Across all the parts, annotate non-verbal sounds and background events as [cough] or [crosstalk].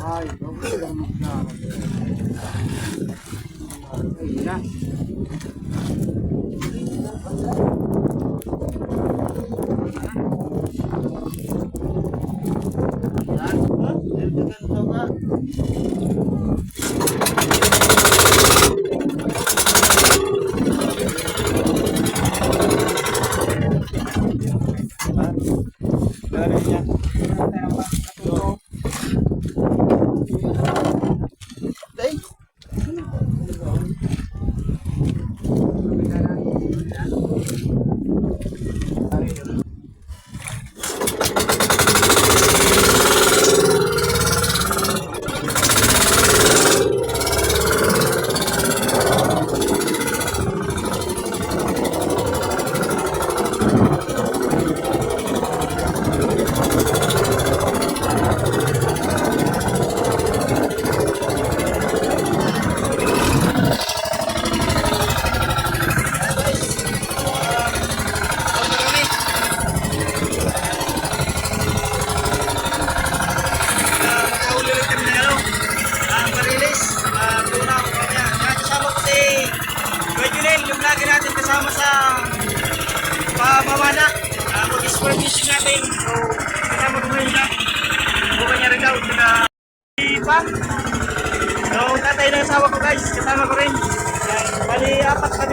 Ay, bago lang maglaro. Ay, na.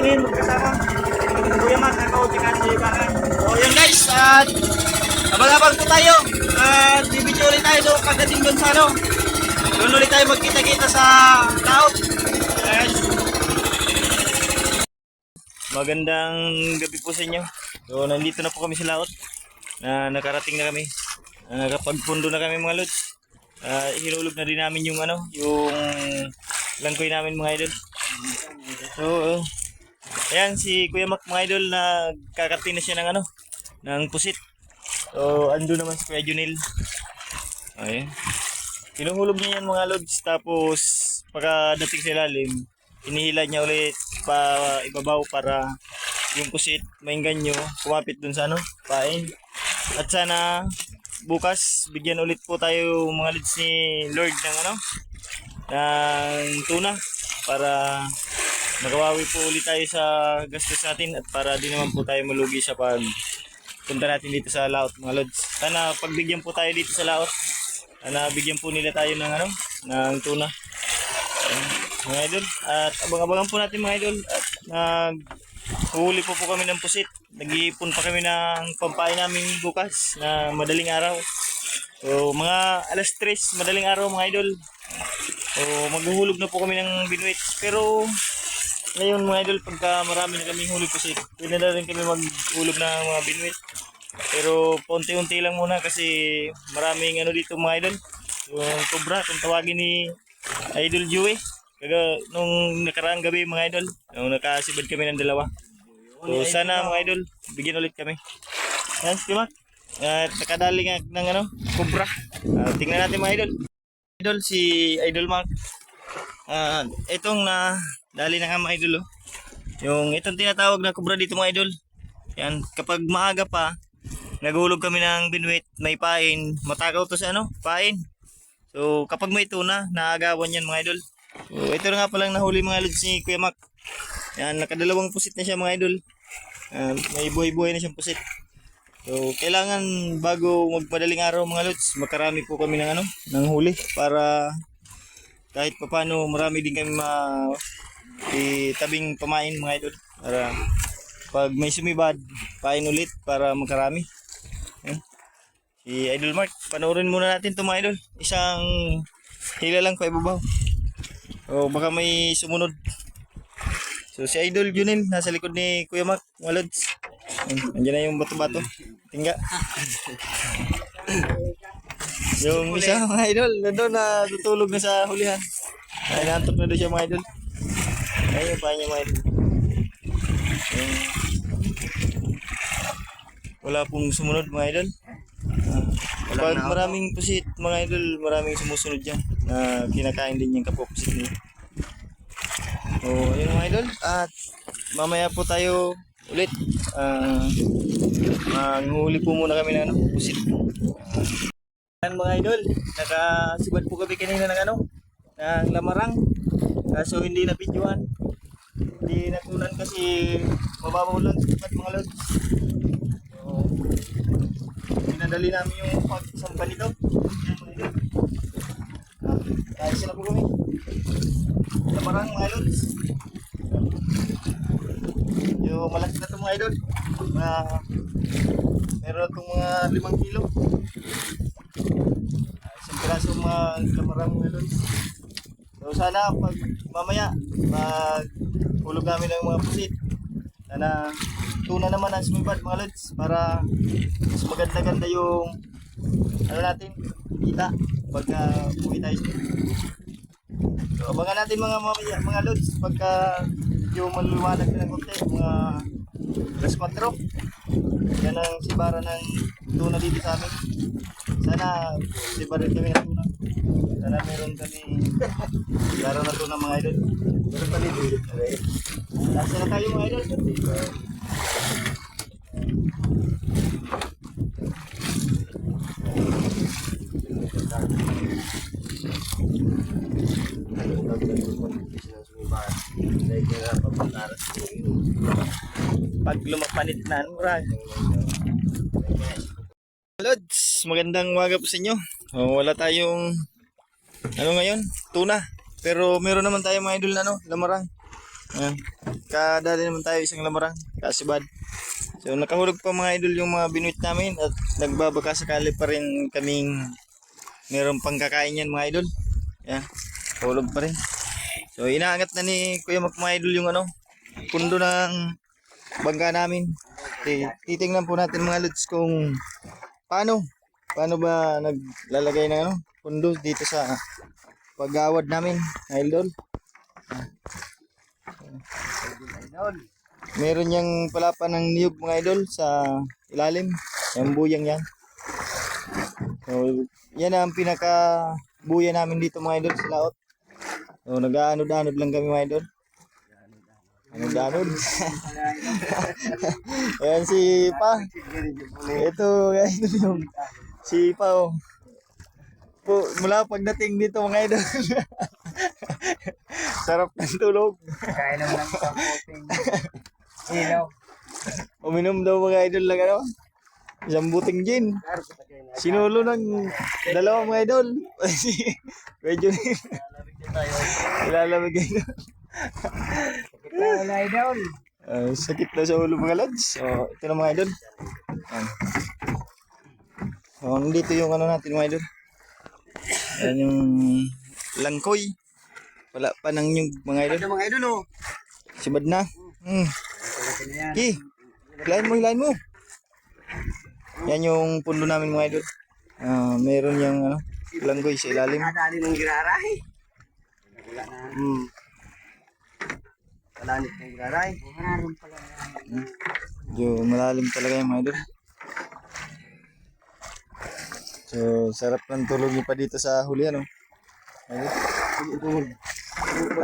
Ngayon magkasama. Kuya Mac, ako, saka si Bakan. So, yun guys, at Abang-abang po tayo. At bibidyo ulit tayo doon pagdating doon sa ano. Doon ulit tayo magkita-kita sa tao. Yes. Magandang gabi po sa inyo. So, nandito na po kami sa laot. Na nakarating na kami. Na nakapagpundo na kami mga lods. Ah, hinulog na din namin yung ano, yung langkoy namin mga idol. So, uh, ayan si Kuya Mac mga idol nagkakating na siya ng ano, ng pusit. So, ando naman si Kuya Junil. Ayun. Kinuhulog niya yan mga lods. Tapos, pagkadating sa ilalim, inihila niya ulit pa ibabaw para yung kusit, mainggan nyo, kumapit dun sa ano, pain. At sana, bukas, bigyan ulit po tayo mga lods ni Lord ng ano, ng tuna para magawawi po ulit tayo sa gastos natin at para di naman po tayo malugi sa pag punta natin dito sa laot mga lods. Sana pagbigyan po tayo dito sa laot. Sana bigyan po nila tayo ng ano, ng tuna. Mga idol. At abang-abangan po natin mga idol. At nag huli po po kami ng pusit. Nag-iipon pa kami ng pampain namin bukas na madaling araw. So mga alas 3 madaling araw mga idol. So maghuhulog na po kami ng binuit. Pero ngayon mga idol, pagka marami na kaming huli kasi pwede na rin kami maghulog ng mga binuit. Pero paunti-unti lang muna kasi maraming ano dito mga idol. Yung cobra, kung tawagin ni Idol Joey. Kaga nung nakaraang gabi mga idol, nung nakasibad kami ng dalawa. So sana mga idol, bigyan ulit kami. Yan, si Mac. At nakadali nga ng ano, cobra. Ah, tingnan natin mga idol. Idol, si Idol Mark. Ah, itong na dali na nga mga idol oh. Yung itong tinatawag na kubra dito mga idol. Yan, kapag maaga pa, naghulog kami ng binuit, may pain, matagaw to sa ano, pain. So, kapag may tuna, naagawan yan mga idol. So, ito na nga palang nahuli mga lods ni Kuya Mac. Yan, nakadalawang pusit na siya mga idol. Yan, may buhay-buhay na siyang pusit. So, kailangan bago magpadaling araw mga lods, makarami po kami ng ano, ng huli para kahit papano marami din kami ma itabing pamain mga idol. Para pag may sumibad pain ulit para magkarami. Ayan. si Idol Mark panoorin muna natin to mga idol. Isang hila lang pa ibabaw. O baka may sumunod. So si Idol Junil nasa likod ni Kuya Mark mga lods. Ayan, Nandiyan na yung bato-bato. Tingga. Yung isa mga idol na tutulog na sa hulihan. Ay nantok na doon siya mga idol Ayun yung paanya mga. Yung... Wala pong sumunod mga idol. Ah, Kapag maraming pusit mga idol, maraming sumusunod dyan na kinakain din yung kapupusit niya. So, ayun mga idol. At mamaya po tayo ulit. Ah, manghuli po muna kami ng ano, pusit. Yan mga idol, nakasibad po kami kanina ng ano, ng lamarang. Kaso hindi na videoan. Hindi natulan kasi mababaw lang at mga lods. So, pinadali namin yung pagsampa nito. Dahil sila po kami. Lamarang mga lods. Yung malaki na ito mga idol. Mga meron itong mga limang kilo. Ah, Isang piraso mga lamarang mga lods. So sana pag mamaya pag hulog namin ng mga pusit. Sana tuna naman ang sumibad mga lods para mas maganda-ganda yung ano natin kita pag uh, uwi tayo so abangan natin mga mamaya mga lods pagka yung maluwanag na ng konti mga alas 4 yan ang sibara ng tuna dito sa amin. Sana sibarin kami ng tuna. Sana meron kami [laughs] Laro na to ng mga idol. Meron pa dito. Lasa na tayo mga idol. Pag lumapanit na, ano. Lods, magandang umaga po sa inyo. Oh, wala tayong ano ngayon? Tuna. Pero meron naman tayo mga idol na ano, lamarang. Ayan. Kadali naman tayo isang lamarang. Kasibad. So nakahulog pa mga idol yung mga binuit namin at nagbabaka sakali pa rin kaming meron pang kakain yan mga idol. Ayan. Hulog pa rin. So inaangat na ni Kuya Mac mga idol yung ano, pundo ng bangka namin. Titingnan po natin mga lods kung paano paano ba naglalagay ng ano, pundo dito sa pagawad namin, idol. Meron niyang palapan ng niyog mga idol sa ilalim. Yung buyang yan. So, yan ang pinaka buya namin dito mga idol sa laot. So, nag-aanod-anod lang kami mga idol. Anod-anod. [laughs] Ayan si Pa. Ito guys, [laughs] si Pa oh. Po, mula pagdating dito mga idol. [laughs] Sarap ng tulog. Naman ng isang puting ilaw. Uminom daw mga idol lang ano. Isang buting gin. Sinulo ng dalawang mga idol. [laughs] Medyo Ilalamig idol. Wala idol. Ah, sakit na sa ulo mga lads. So, ito na mga idol. Ayan. So, nandito yung ano natin mga idol. Ayan yung langkoy. Wala pa nang yung mga idol. Ito mga idol oh. Sibad na. Hmm. Yan. Ki, hilahin mo, hilahin mo. Yan yung pundo namin mga idol. Ah, meron yung ano, langgoy sa ilalim. Nakadali ng giraray. Wala na. Hmm. Kalanit ng giraray. Meron pala yan. Medyo malalim talaga yung mga idol. So, sarap ng tulog niyo pa dito sa huli ano.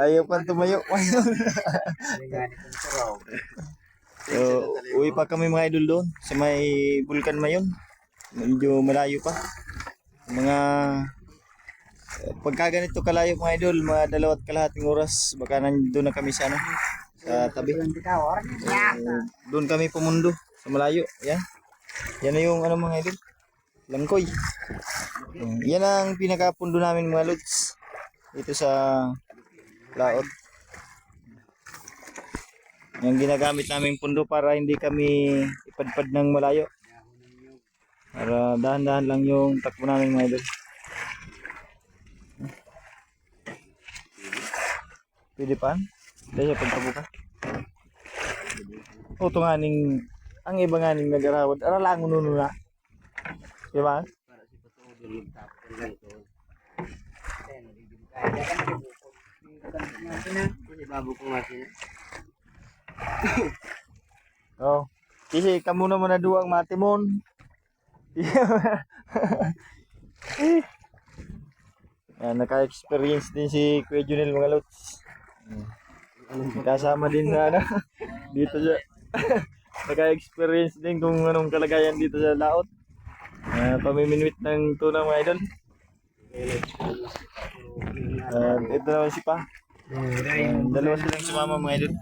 Ayaw pa tumayo. [laughs] So, uwi pa kami mga idol doon sa may Bulkan Mayon. Medyo malayo pa. Mga pagka ganito kalayo mga idol, mga dalawat kalahating oras, baka nandun na kami sa ano, sa tabi. So, doon kami pumundo sa malayo. Yan. Yan na yung ano mga idol. Langkoy. Yan ang pinakapundo namin mga lods. Dito sa laot. Yung ginagamit naming pundo para hindi kami ipadpad ng malayo. Para dahan-dahan lang yung takbo namin mga idol. Pwede pa? Dahil sa pagtabuka. O ito nga ning ang iba nga ning nagarawad. Aralang nuno na. Di ba? Para si Patudol magtapon lang ito. Kaya nalilibig kaya. Kaya ka nakibukod. Natin na. Kasi babo ko natin na. Oh. Kasi kamu naman na duwang matimon. [laughs] Yan, naka-experience din si Kuya Junel mga lots. Kasama din sa ano, [laughs] dito sa [laughs] naka-experience din kung anong kalagayan dito sa laot. Uh, pamiminuit ng tuna mga idol. At ito naman si Pa. Ayan, dalawa silang sumama mga idol.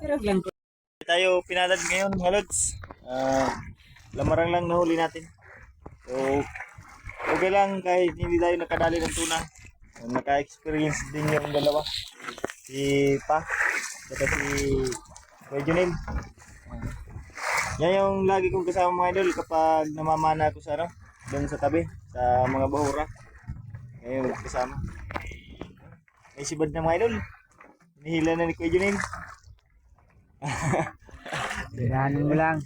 tayo pinalad ngayon mga lods. Ah, lamarang lang nahuli natin. So, okay lang kahit hindi tayo nakadali ng tuna. Ah, Naka-experience din yung dalawa. Si Pa, at si Junel. Ah, yan yung lagi kong kasama mga idol kapag namamana ako sa ano, doon sa tabi, sa mga bahura. Ngayon kasama. May sibad na mga idol. Hinihila na ni Kuya Junel. [laughs] Tirahanin mo lang.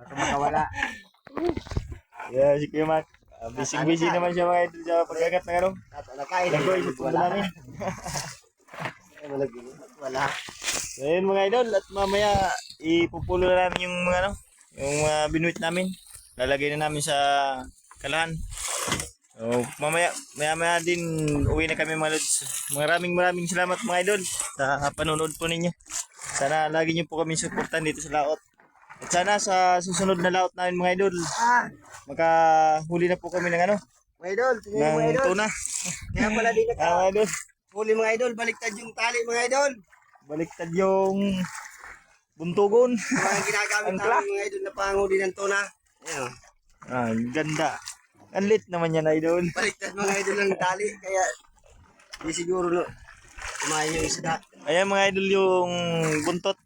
Baka makawala. Yeah, si Kuya Mac. Uh, busy busy naman siya mga idol sa pagkagat ng ano. Nakain ko, isip ko namin. [laughs] Wala. So yun mga idol, at mamaya ipupulo na namin yung mga ano, yung mga binuit namin. Lalagay na namin sa kalahan. So mamaya, maya maya din uwi na kami mga lods. Maraming maraming salamat mga idol sa panonood po ninyo. Sana lagi niyo po kami suportan dito sa laot. At sana sa susunod na laot namin mga idol, Ah, makahuli na po kami ng ano, mga idol. Tingnan mo, mga idol. tuna. Kaya pala di [laughs] Ah, naka. mga idol. Huli mga idol. Baliktad yung tali mga idol. Baliktad yung buntugon. Mga ginagamit [laughs] namin mga idol na panguli ng tuna. Ayan. Ah, ganda. Ang lit naman yan, idol. [laughs] Baliktad mga idol ng tali. Kaya di siguro no, kumain yung isda. Ayan mga idol yung buntot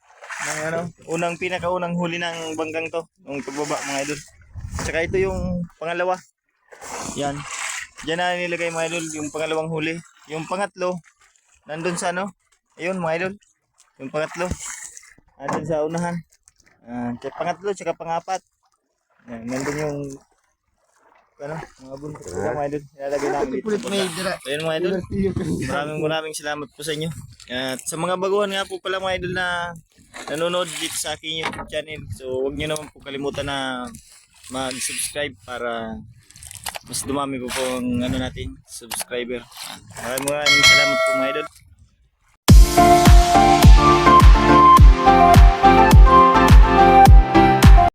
ng ano, unang pinakaunang huli ng banggang to, ng pagbaba mga idol. Tsaka ito yung pangalawa. Yan. Diyan na nilagay mga idol yung pangalawang huli. Yung pangatlo, nandun sa ano? Ayun mga idol. Yung pangatlo. Nandun sa unahan. Ah, tsaka pangatlo, tsaka pangapat. Yan, nandun yung ano, mga buntot nila, mga idol. Nilalagay namin dito. baba. Ayun mga idol. Maraming maraming salamat po sa inyo. At sa mga baguhan nga po pala mga idol na nanonood dito sa aking YouTube channel. So huwag niyo naman po kalimutan na mag-subscribe para mas dumami po po ang ano natin, subscriber. Maraming maraming salamat po mga idol.